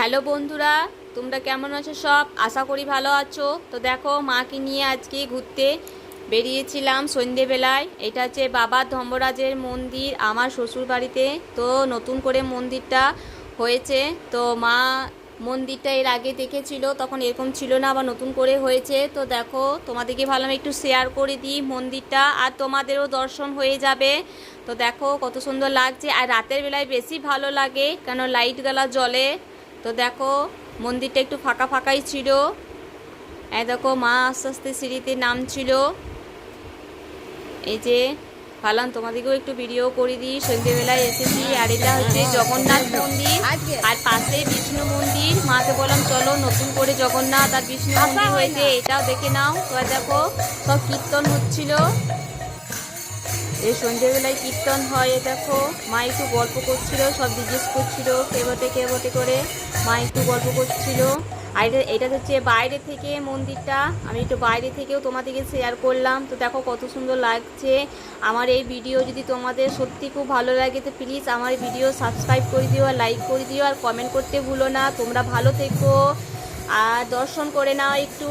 Hello বন্ধুরা, তোমরা কেমন আছো সব? আশা করি ভালো আছো। তো দেখো, মাকে নিয়ে আজকে ঘুরতে বেরিয়েছিলাম সন্ধেবেলায়। এটা হচ্ছে বাবা ধম্বরাজের মন্দির, আমার শ্বশুর বাড়িতে তো নতুন করে মন্দিরটা হয়েছে। তো মা মন্দিরটা এর আগে দেখেছিল, তখন এরকম ছিল না, আবার নতুন করে হয়েছে। তো দেখো, তোমাদেরকে ভালো ভাবলাম একটু শেয়ার করে দিই মন্দিরটা, আর তোমাদেরও দর্শন হয়ে যাবে। তো দেখো, কত সুন্দর লাগছে। আর রাতের বেলায় বেশি ভালো লাগে, কেন লাইটগুলা জ্বলে। তো দেখো মন্দিরটা একটু ফাঁকা ফাঁকাই ছিল। এই দেখো মা আস্তে আস্তে সিঁড়িতে নামছিল। এই যে ভাবলাম তোমাদেরকেও একটু ভিডিও করে দিই। সন্ধ্যেবেলায় এসেছি আর এটা হচ্ছে জগন্নাথ মন্দির। আর পাশে বিষ্ণু মন্দির। মাকে বললাম চলো নতুন করে জগন্নাথ আর বিষ্ণু মন্দির হয়েছে এটাও দেখে নাও। তো দেখো সব কীর্তন হচ্ছিল। এই সন্ধ্যেবেলায় কীর্তন হয় দেখো। মা একটু গল্প করছিল, সব জিজ্ঞেস করছিল কে বটে কে বটে করে মা একটু গল্প করছিল। আর এটা এটা হচ্ছে বাইরে থেকে মন্দিরটা। আমি একটু বাইরে থেকেও তোমাদেরকে শেয়ার করলাম। তো দেখো কত সুন্দর লাগছে। আমার এই ভিডিও যদি তোমাদের সত্যি খুব ভালো লাগে, তো প্লিজ আমার ভিডিও সাবস্ক্রাইব করে দিও আর লাইক করে দিও আর কমেন্ট করতে ভুলো না। তোমরা ভালো থেকো। আর দর্শন করে নাও একটু।